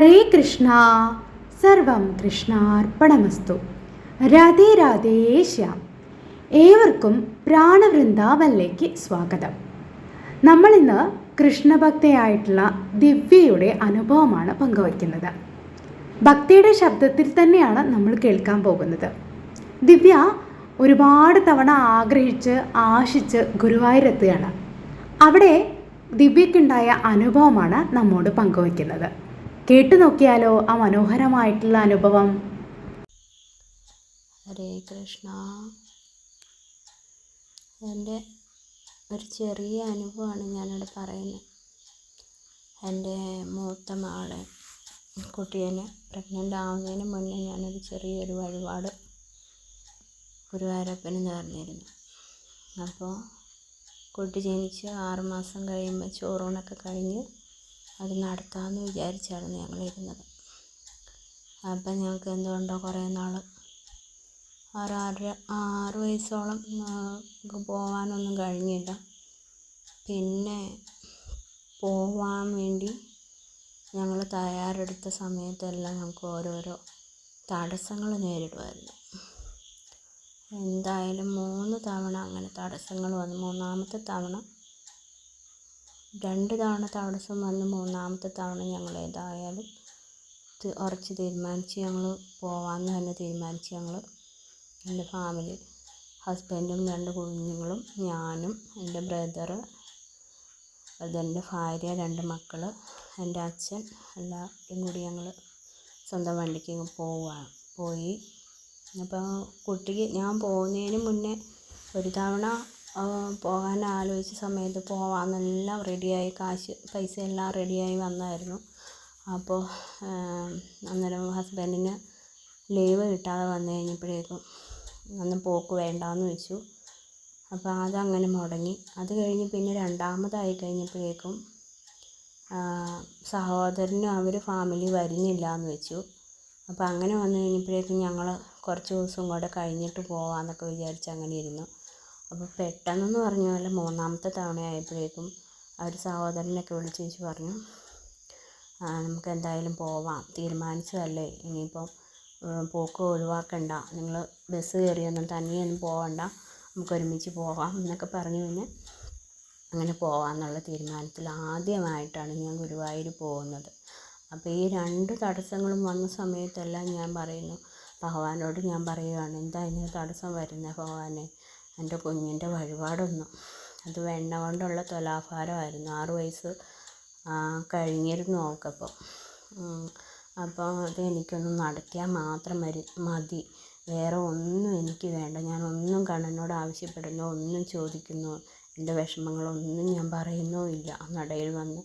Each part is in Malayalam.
ഹരേ കൃഷ്ണ. സർവം കൃഷ്ണാർപ്പണമസ്തു. രാധേ രാധേ ശ്യാം. ഏവർക്കും പ്രാണവൃന്ദാവനിലേക്ക് സ്വാഗതം. നമ്മൾ ഇന്ന് കൃഷ്ണഭക്തയായിട്ടുള്ള ദിവ്യയുടെ അനുഭവമാണ് പങ്കുവയ്ക്കുന്നത്. ഭക്തിയുടെ ശബ്ദത്തിൽ തന്നെയാണ് നമ്മൾ കേൾക്കാൻ പോകുന്നത്. ദിവ്യ ഒരുപാട് തവണ ആഗ്രഹിച്ച് ആശിച്ച് ഗുരുവായൂരെത്തുകയാണ് അവിടെ ദിവ്യക്കുണ്ടായ അനുഭവമാണ് നമ്മോട് പങ്കുവയ്ക്കുന്നത്. കേട്ടു നോക്കിയാലോ ആ മനോഹരമായിട്ടുള്ള അനുഭവം. ഹരേ കൃഷ്ണ. എന്റെ ഒരു ചെറിയ അനുഭവമാണ് ഞാനിവിടെ പറയുന്നത്. എന്റെ മൂത്ത മകളെ കുട്ടീനെ പ്രഗ്നന്റ് ആവുന്നതിന് മുന്നേ ഞാനൊരു ചെറിയൊരു വഴിപാട് ഗുരുവായൂരപ്പന് നേർന്നിരുന്നു അപ്പോൾ കുട്ടി ജനിച്ച് ആറുമാസം കഴിയുമ്പോൾ ചോറൂണൊക്കെ കഴിഞ്ഞ് അത് നടത്താമെന്ന് വിചാരിച്ചാണ് ഞങ്ങളിരുന്നത്. അപ്പം ഞങ്ങൾക്ക് എന്തുകൊണ്ടോ കുറേ നാൾ ആറ് ആറര ആറ് വയസ്സോളം പോവാനൊന്നും കഴിഞ്ഞില്ല. പിന്നെ പോവാൻ വേണ്ടി ഞങ്ങൾ തയ്യാറെടുത്ത സമയത്തെല്ലാം ഞങ്ങൾക്ക് ഓരോരോ തടസ്സങ്ങൾ നേരിടുമായിരുന്നു. എന്തായാലും മൂന്ന് തവണ അങ്ങനെ തടസ്സങ്ങൾ വന്നു. മൂന്നാമത്തെ തവണ രണ്ട് തവണ തടസ്സം വന്ന് മൂന്നാമത്തെ തവണ ഞങ്ങൾ ഏതായാലും ഉറച്ച് തീരുമാനിച്ച് ഞങ്ങൾ പോവാമെന്ന് തന്നെ തീരുമാനിച്ച് ഞങ്ങൾ എന്റെ ഫാമിലി ഹസ്ബൻഡും രണ്ട് കുഞ്ഞുങ്ങളും ഞാനും എന്റെ ബ്രദറ് ബ്രദറിന്റെ ഭാര്യ രണ്ട് മക്കൾ എന്റെ അച്ഛൻ എല്ലാവരും കൂടി ഞങ്ങൾ സ്വന്തം വണ്ടിക്ക് പോവുകയാണ് പോയി. അപ്പോൾ കുട്ടിക്ക് ഞാൻ പോകുന്നതിന് മുന്നേ ഒരു തവണ പോകാൻ ആലോചിച്ച സമയത്ത് പോവാമെന്നെല്ലാം റെഡിയായി കാശ് പൈസ എല്ലാം റെഡിയായി വന്നായിരുന്നു. അപ്പോൾ അന്നേരം ഹസ്ബൻഡിന് ലീവ് കിട്ടാതെ വന്നു കഴിഞ്ഞപ്പോഴേക്കും അന്ന് പോക്ക് വേണ്ടാന്ന് വെച്ചു. അപ്പോൾ അതങ്ങനെ മുടങ്ങി. അത് കഴിഞ്ഞ് പിന്നെ രണ്ടാമതായി കഴിഞ്ഞപ്പോഴേക്കും സഹോദരനും അവർ ഫാമിലി വരുന്നില്ല എന്ന് വെച്ചു. അപ്പോൾ അങ്ങനെ വന്നു കഴിഞ്ഞപ്പോഴേക്കും ഞങ്ങൾ കുറച്ച് ദിവസം കൂടെ കഴിഞ്ഞിട്ട് പോവാമെന്നൊക്കെ വിചാരിച്ച് അങ്ങനെ ഇരുന്നു. അപ്പോൾ പെട്ടെന്നെന്ന് പറഞ്ഞാൽ മൂന്നാമത്തെ തവണ ആ ഒരു സഹോദരനൊക്കെ വിളിച്ച് ചേച്ചി പറഞ്ഞു "ആ, നമുക്ക് എന്തായാലും പോവാം. തീരുമാനിച്ചതല്ലേ? ഇനിയിപ്പം പോക്ക് ഒഴിവാക്കണ്ട. നിങ്ങൾ ബസ് കയറിയൊന്നും തനിയൊന്നും പോവണ്ട. നമുക്ക് ഒരുമിച്ച് പോവാം എന്നൊക്കെ പറഞ്ഞു പിന്നെ അങ്ങനെ പോകാമെന്നുള്ള തീരുമാനത്തിൽ ആദ്യമായിട്ടാണ് ഞാൻ ഗുരുവായൂർ പോകുന്നത്. അപ്പോൾ ഈ രണ്ട് തടസ്സങ്ങളും വന്ന സമയത്തെല്ലാം ഞാൻ പറയുന്നു ഭഗവാനോട് ഞാൻ പറയുകയാണ് എന്താ തടസ്സം വരുന്നത് ഭഗവാനെ? എന്റെ കുഞ്ഞിന്റെ വഴിപാടൊന്നും. അത് വെണ്ണ കൊണ്ടുള്ള തുലാഭാരമായിരുന്നു. ആറ് വയസ്സ് കഴിഞ്ഞിരുന്നു അവൾക്കപ്പോൾ അപ്പോൾ അത് എനിക്കൊന്ന് നടത്തിയാൽ മാത്രം മതി മതി. വേറെ ഒന്നും എനിക്ക് വേണ്ട. ഞാൻ ഒന്നും കണ്ണനോട് ആവശ്യപ്പെടുന്നു ഒന്നും ചോദിക്കുന്നു. എന്റെ വിഷമങ്ങളൊന്നും ഞാൻ പറയുന്നോ ഇല്ല. ആ നടയിൽ വന്ന്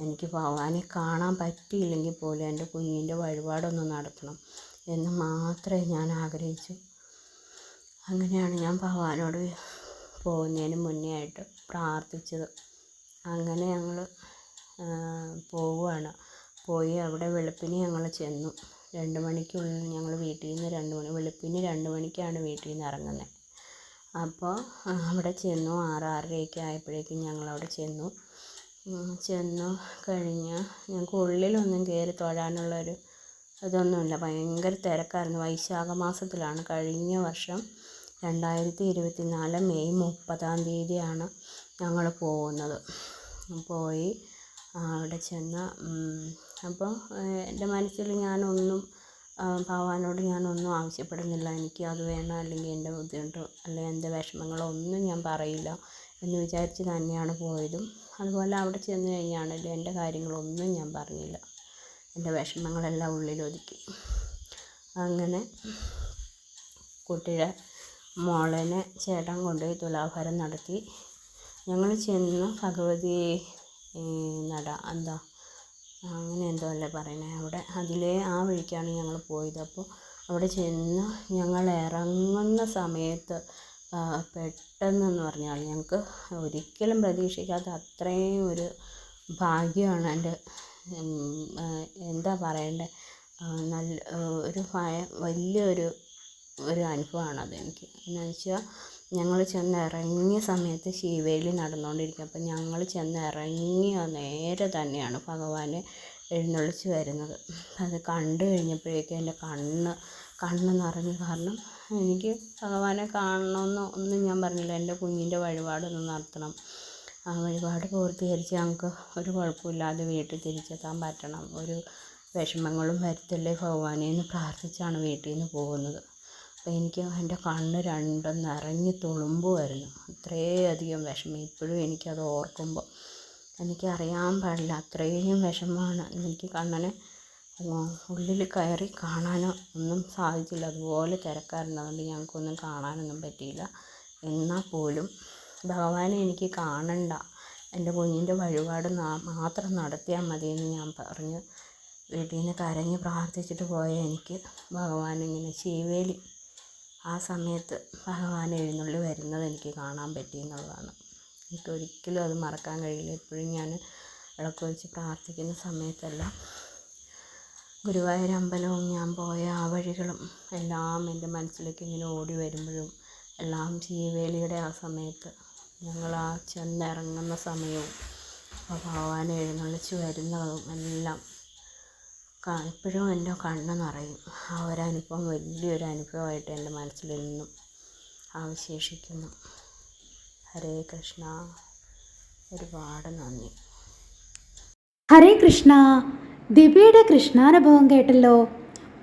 എനിക്ക് ഭഗവാനെ കാണാൻ പറ്റിയില്ലെങ്കിൽ പോലും എന്റെ കുഞ്ഞിന്റെ വഴിപാടൊന്ന് നടത്തണം എന്ന് മാത്രമേ ഞാൻ ആഗ്രഹിച്ചു. അങ്ങനെയാണ് ഞാൻ ഭഗവാനോട് പോകുന്നതിന് മുന്നേ ആയിട്ട് പ്രാർത്ഥിച്ചത്. അങ്ങനെ ഞങ്ങൾ പോവുകയാണ്. പോയി അവിടെ വെളുപ്പിന് ഞങ്ങൾ ചെന്നു. രണ്ട് മണിക്കുള്ളിൽ ഞങ്ങൾ വീട്ടിൽ നിന്ന് രണ്ട് മണി വെളുപ്പിന് രണ്ട് മണിക്കാണ് വീട്ടിൽ നിന്ന് ഇറങ്ങുന്നത് അപ്പോൾ അവിടെ ചെന്നു. ആറ് ആറരയൊക്കെ ആയപ്പോഴേക്കും ഞങ്ങളവിടെ ചെന്നു. ചെന്നു കഴിഞ്ഞ് ഞങ്ങൾക്ക് ഉള്ളിലൊന്നും കയറി തൊഴാനുള്ളൊരു ഇതൊന്നുമില്ല ഭയങ്കര തിരക്കായിരുന്നു. വൈശാഖ മാസത്തിലാണ് കഴിഞ്ഞ വർഷം രണ്ടായിരത്തി ഇരുപത്തി നാല് മെയ് മുപ്പതാം തീയതിയാണ് ഞങ്ങൾ പോകുന്നത്. പോയി അവിടെ ചെന്ന് അപ്പോൾ എന്റെ മനസ്സിൽ ഞാനൊന്നും ഭഗവാനോട് ഞാനൊന്നും ആവശ്യപ്പെടുന്നില്ല. എനിക്ക് അത് വേണം അല്ലെങ്കിൽ എന്റെ ബുദ്ധിമുട്ടോ അല്ലെങ്കിൽ എന്റെ വിഷമങ്ങളോ ഒന്നും ഞാൻ പറയില്ല എന്ന് വിചാരിച്ച് തന്നെയാണ് പോയതും. അതുപോലെ അവിടെ ചെന്ന് കഴിഞ്ഞാണല്ലോ എന്റെ കാര്യങ്ങളൊന്നും ഞാൻ പറഞ്ഞില്ല. എന്റെ വിഷമങ്ങളെല്ലാം ഉള്ളിലൊതുക്കി. അങ്ങനെ കുട്ടിയുടെ മോളനെ ചേട്ടൻ കൊണ്ടുപോയി തുലാഭാരം നടത്തി. ഞങ്ങൾ ചെന്ന് ഭഗവതി നട എന്താ അങ്ങനെ എന്തോ അല്ലേ പറയണേ അവിടെ അതിലേ ആ വഴിക്കാണ് ഞങ്ങൾ പോയത്. അപ്പോൾ അവിടെ ചെന്ന് ഞങ്ങൾ ഇറങ്ങുന്ന സമയത്ത് പെട്ടെന്നെന്ന് പറഞ്ഞാൽ ഞങ്ങൾക്ക് ഒരിക്കലും പ്രതീക്ഷിക്കാത്ത അത്രയും ഒരു ഭാഗ്യമാണ് എന്റെ എന്താ പറയണ്ടേ? നല്ല ഒരു വലിയൊരു ഒരു അനുഭവമാണത് എനിക്ക്. എന്ന് വെച്ചാൽ ഞങ്ങൾ ചെന്ന് ഇറങ്ങിയ സമയത്ത് ശിവേലി നടന്നുകൊണ്ടിരിക്കുക അപ്പം ഞങ്ങൾ ചെന്ന് ഇറങ്ങിയ നേരെ തന്നെയാണ് ഭഗവാനെ എഴുന്നള്ളിച്ച് വരുന്നത്. അത് കണ്ടു കഴിഞ്ഞപ്പോഴേക്കും എന്റെ കണ്ണ് കണ്ണ് നിറഞ്ഞു. കാരണം എനിക്ക് ഭഗവാനെ കാണണമെന്ന് ഒന്നും ഞാൻ പറഞ്ഞില്ല. എന്റെ കുഞ്ഞിന്റെ വഴിപാടൊന്ന് നടത്തണം. ആ വഴിപാട് പൂർത്തീകരിച്ച് ഞങ്ങൾക്ക് ഒരു കുഴപ്പമില്ലാതെ വീട്ടിൽ തിരിച്ചെത്താൻ പറ്റണം. ഒരു വിഷമങ്ങളും വരുത്തല്ലേ ഭഗവാനെ എന്ന് പ്രാർത്ഥിച്ചാണ് വീട്ടിൽ നിന്ന് പോകുന്നത്. അപ്പോൾ എനിക്ക് എന്റെ കണ്ണ് രണ്ടും നിറഞ്ഞ് തുളുമ്പുമായിരുന്നു. അത്രയധികം വിഷമം. ഇപ്പോഴും എനിക്കത് ഓർക്കുമ്പോൾ എനിക്കറിയാൻ പാടില്ല. അത്രയും വിഷമമാണ്. എനിക്ക് കണ്ണനെ ഉള്ളിൽ കയറി കാണാനോ ഒന്നും സാധിച്ചില്ല. അതുപോലെ തിരക്കായിരുന്നു. അതുകൊണ്ട് ഞങ്ങൾക്കൊന്നും കാണാനൊന്നും പറ്റിയില്ല. എന്നാൽ പോലും ഭഗവാനെ എനിക്ക് കാണണ്ട. എന്റെ കുഞ്ഞിന്റെ വഴിപാട് മാത്രം നടത്തിയാൽ മതിയെന്ന് ഞാൻ പറഞ്ഞ്. വീട്ടിൽ നിന്ന് കരഞ്ഞ് പ്രാർത്ഥിച്ചിട്ട് പോയ എനിക്ക് ഭഗവാൻ ഇങ്ങനെ ശീവേലി ആ സമയത്ത് ഭഗവാൻ എഴുന്നള്ളി വരുന്നത് എനിക്ക് കാണാൻ പറ്റി എന്നുള്ളതാണ്. എനിക്ക് ഒരിക്കലും അത് മറക്കാൻ കഴിയില്ല. എപ്പോഴും ഞാൻ വിളക്ക് വെച്ച് പ്രാർത്ഥിക്കുന്ന സമയത്തെല്ലാം. ഗുരുവായൂർ അമ്പലവും ഞാൻ പോയ ആ വഴികളും എല്ലാം എന്റെ മനസ്സിലേക്ക് ഇങ്ങനെ ഓടി വരുമ്പോഴും എല്ലാം ശീവേലിയുടെ ആ സമയത്ത് ഞങ്ങൾ ആ ചെന്നിറങ്ങുന്ന സമയവും ആ ഭഗവാൻ എഴുന്നള്ളിച്ച് വരുന്നതും എല്ലാം ഇപ്പോഴും എന്റെ കണ്ണ് നിറയും. ആ ഒരു അനുഭവം വലിയൊരു അനുഭവമായിട്ട് എന്റെ മനസ്സിൽ എന്നും അവശേഷിക്കുന്നു. ഹരേ കൃഷ്ണ. ഒരുപാട് നന്ദി. ഹരേ കൃഷ്ണ. ദിവ്യയുടെ കൃഷ്ണാനുഭവം കേട്ടല്ലോ.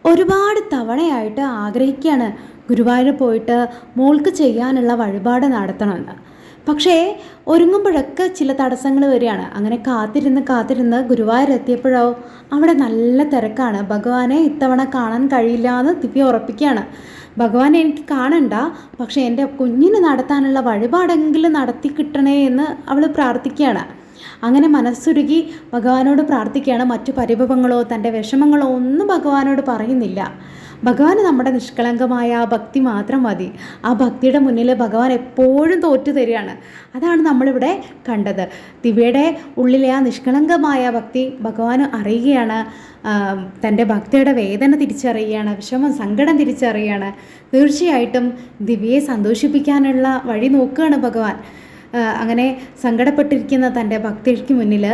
ഒരുപാട് തവണയായിട്ട് ആഗ്രഹിക്കുകയാണ് ഗുരുവായൂർ പോയിട്ട് മോൾക്ക് ചെയ്യാനുള്ള വഴിപാട് നടത്തണമെന്ന്. പക്ഷേ ഒരുങ്ങുമ്പോഴൊക്കെ ചില തടസ്സങ്ങൾ വരികയാണ്. അങ്ങനെ കാത്തിരുന്ന് കാത്തിരുന്ന് ഗുരുവായൂർ എത്തിയപ്പോഴോ അവിടെ നല്ല തിരക്കാണ്. ഭഗവാനെ ഇത്തവണ കാണാൻ കഴിയില്ല എന്ന് ദിവ്യ ഉറപ്പിക്കുകയാണ്. ഭഗവാനെ എനിക്ക് കാണണ്ട. പക്ഷേ എന്റെ കുഞ്ഞിന് നടത്താനുള്ള വഴിപാടെങ്കിലും നടത്തി കിട്ടണേ എന്ന് അവൾ പ്രാർത്ഥിക്കുകയാണ്. അങ്ങനെ മനസ്സുരുകി ഭഗവാനോട് പ്രാർത്ഥിക്കുകയാണ്. മറ്റു പരിഭവങ്ങളോ തന്റെ വിഷമങ്ങളോ ഒന്നും ഭഗവാനോട് പറയുന്നില്ല. ഭഗവാന് നമ്മുടെ നിഷ്കളങ്കമായ ആ ഭക്തി മാത്രം മതി. ആ ഭക്തിയുടെ മുന്നിൽ ഭഗവാൻ എപ്പോഴും തോറ്റു തരികയാണ്. അതാണ് നമ്മളിവിടെ കണ്ടത്. ദിവ്യയുടെ ഉള്ളിലെ ആ നിഷ്കളങ്കമായ ഭക്തി ഭഗവാൻ അറിയുകയാണ്. തന്റെ ഭക്തിയുടെ വേദന തിരിച്ചറിയുകയാണ്. വിഷമം സങ്കടം തിരിച്ചറിയുകയാണ്. തീർച്ചയായിട്ടും ദിവ്യയെ സന്തോഷിപ്പിക്കാനുള്ള വഴി നോക്കുകയാണ് ഭഗവാൻ. അങ്ങനെ സങ്കടപ്പെട്ടിരിക്കുന്ന തന്റെ ഭക്തിക്ക് മുന്നിൽ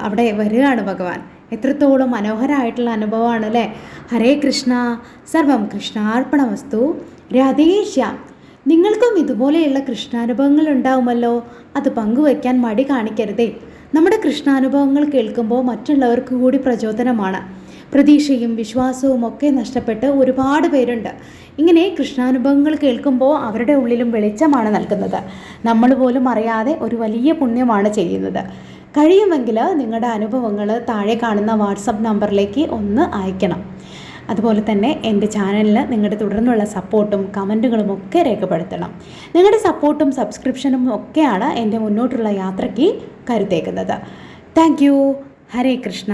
അവിടെ വരികയാണ് ഭഗവാൻ. എത്രത്തോളം മനോഹരമായിട്ടുള്ള അനുഭവമാണ് അല്ലേ? ഹരേ കൃഷ്ണ സർവം കൃഷ്ണാർപ്പണമസ്തു രാധേശ്യാം നിങ്ങൾക്കും ഇതുപോലെയുള്ള കൃഷ്ണാനുഭവങ്ങൾ ഉണ്ടാവുമല്ലോ? അത് പങ്കുവയ്ക്കാൻ മടി കാണിക്കരുതേ. നമ്മുടെ കൃഷ്ണാനുഭവങ്ങൾ കേൾക്കുമ്പോൾ മറ്റുള്ളവർക്ക് കൂടി പ്രചോദനമാണ്. പ്രതീക്ഷയും വിശ്വാസവും ഒക്കെ നഷ്ടപ്പെട്ട് ഒരുപാട് പേരുണ്ട്. ഇങ്ങനെ കൃഷ്ണാനുഭവങ്ങൾ കേൾക്കുമ്പോൾ അവരുടെ ഉള്ളിലും വെളിച്ചമാണ് നൽകുന്നത്. നമ്മൾ പോലും അറിയാതെ ഒരു വലിയ പുണ്യമാണ് ചെയ്യുന്നത്. കഴിയുമെങ്കിൽ നിങ്ങളുടെ അനുഭവങ്ങൾ താഴെ കാണുന്ന വാട്സപ്പ് നമ്പറിലേക്ക് ഒന്ന് അയക്കണം അതുപോലെ തന്നെ എന്റെ ചാനലിൽ നിങ്ങളുടെ തുടർന്നുള്ള സപ്പോർട്ടും കമന്റുകളും ഒക്കെ രേഖപ്പെടുത്തണം. നിങ്ങളുടെ സപ്പോർട്ടും സബ്സ്ക്രിപ്ഷനും ഒക്കെയാണ് എന്റെ മുന്നോട്ടുള്ള യാത്രയ്ക്ക് കരുത്തേക്കുന്നത്. Thank you. ഹരേ കൃഷ്ണ.